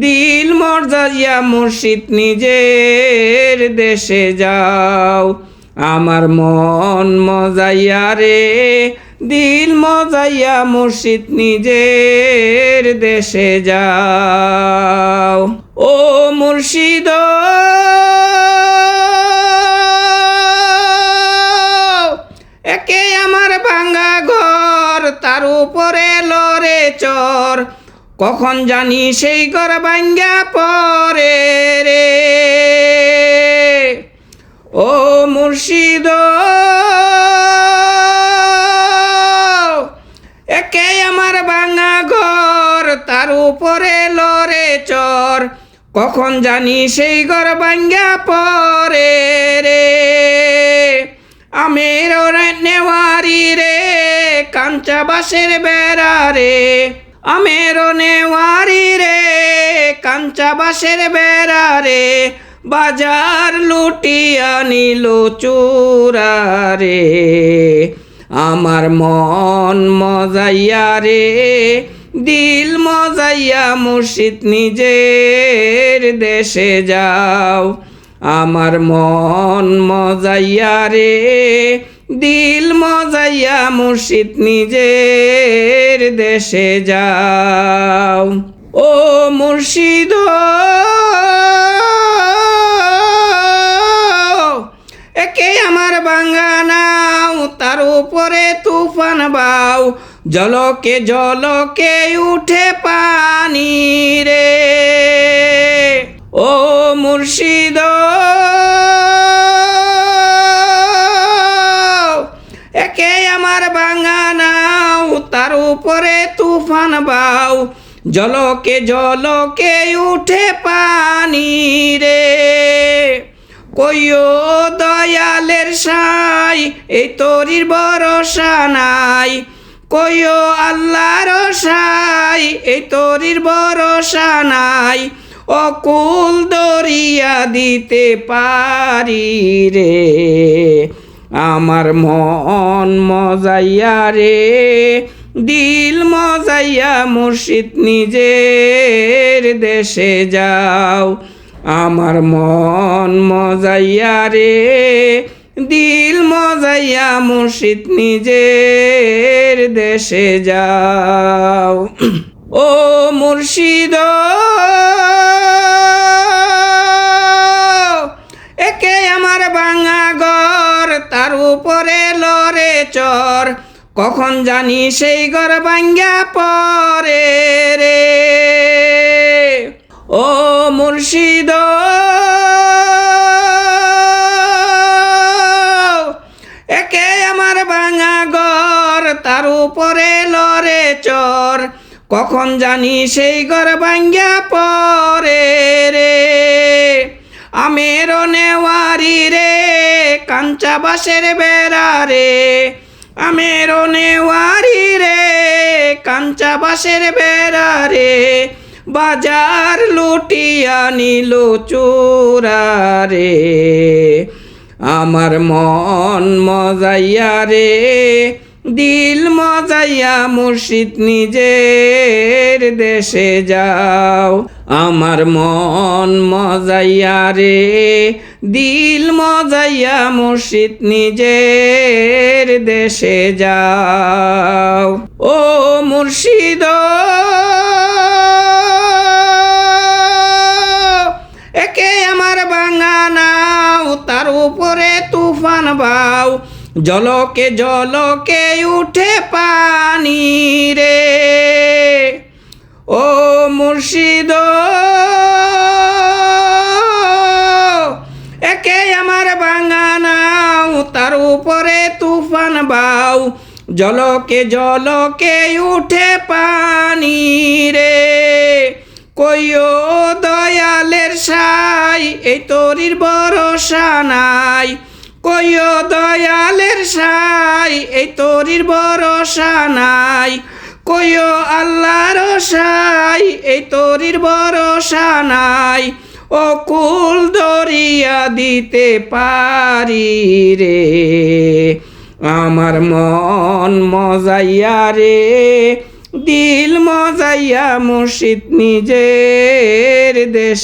দিল মজাইয়া মুর্শিদ নিজের দেশে যাও। আমার মন মজাইয়া রে, দিল মজাইয়া মুর্শিদ নিজের দেশে যাও। ও মুর্শিদ, একে আমার ভাঙ্গা ঘর, তার উপরে লরে চর। কখন জানি সেই ঘর ভাঙ্গা পরে রে? ও মুর্শিদ, একে আমার ভাঙা ঘর, তার উপরে লরে চর। কখন জানি সেই ঘর ভাঙ্গা পরে রে? আমের নেওয়ারি রে, কাঞ্চা বাসের বেড়া রে। আমের নেওয়ারি রে, কাঞ্চা বাসের বেড়া রে, বাজার লুটিয়া নিল চূড়া রে। আমার মন মজাইয়া রে, দিল মজাইয়া মুর্শিদ নিজের দেশে যাও। আমার মন মজাইয়া রে, দিল মজাইয়া মুর্শিদ নিজের দেশে যাও। ও মুর্শিদ। একে আমার বাঙ্গানাও তার উপরে তুফান বাও। জলকে জলকে উঠে পানি রে। ও মুর্শিদ। তার উপরে তুফান বাউ জলকে জলকে উঠে পানি রে। কইও দয়ালের সাই, এই তরির ভরসা নাই। কইও আল্লাহর সাই, এই তরির ভরসা নাই। অকুল দরিয়া দিতে পারি রে। আমার মন মজাইয়া রে। দিল মজাইয়া মুর্শিদ নিজের দেশে যাও। আমার মন মজাইয়া রে, দিল মজাইয়া মুর্শিদ নিজের দেশে যাও। ও মুর্শিদ, একে আমার ভাঙা ঘর, তার উপরে লরে চর। কখন জানি সেই ঘর ভাঙ্গা পরে রে। ও মুর্শিদ, একে আমার ভাঙা ঘর, তার উপরে লরে চর। কখন জানি সেই ঘর ভাঙ্গা পরে রে। আমের নেওয়ারি রে, কাঞ্চা বাসের বেড়া রে। আমের নেওয়ারি রে, কাঞ্চা বাসের বেড়া রে, বাজার লুটিয়া নিল চূড়া রে। আমার মন মজাইয়া রে, দিল মজাইয়া মুর্শিদ নিজের দেশে যাও। আমার মন মজাইয়া রে দিল মজাইয়া মুর্শিদ নিজের দেশে যাও। ও মুর্শিদ, একে আমার বাঙানাও তার উপরে তুফান বাও। জলকে জলকে উঠে পানি তার উপরে তুফান বাউ, জলকে জলকে উঠে পানি রে। কইও দয়ালের সাই, এই তরির ভরসা নাই। কইও দয়ালের সাই, এই তরির ভরসা নাই। কইও আল্লাহর সাই, এই তরির ভরসা নাই। ও ধরিয়া দিতে পারি রে। আমার মন মজাইয়া রে দিল মজাইয়া মুর্শিদ নিজের দেশে।